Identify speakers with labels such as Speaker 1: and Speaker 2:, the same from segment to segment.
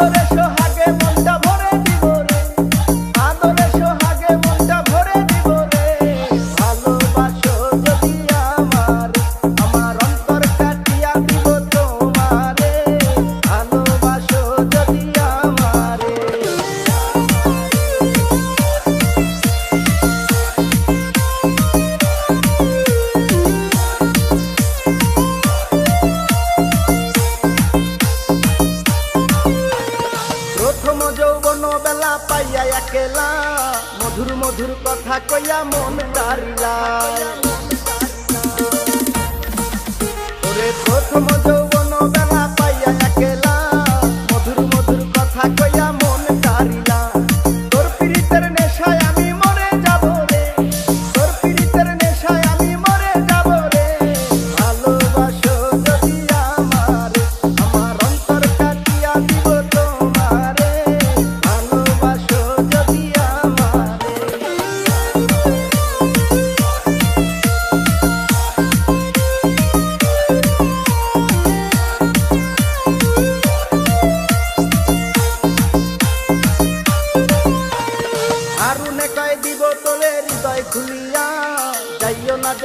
Speaker 1: Eso de. প্রথম যৌবন বেলা পাইয়া একেলা। মধুর মধুর কথা কইয়া মন দাঁড়িলা প্রথম যৌ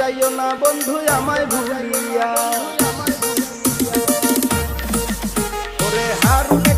Speaker 1: যাইও না বন্ধু আমায় ভুলিয়া। ওরে হারুনে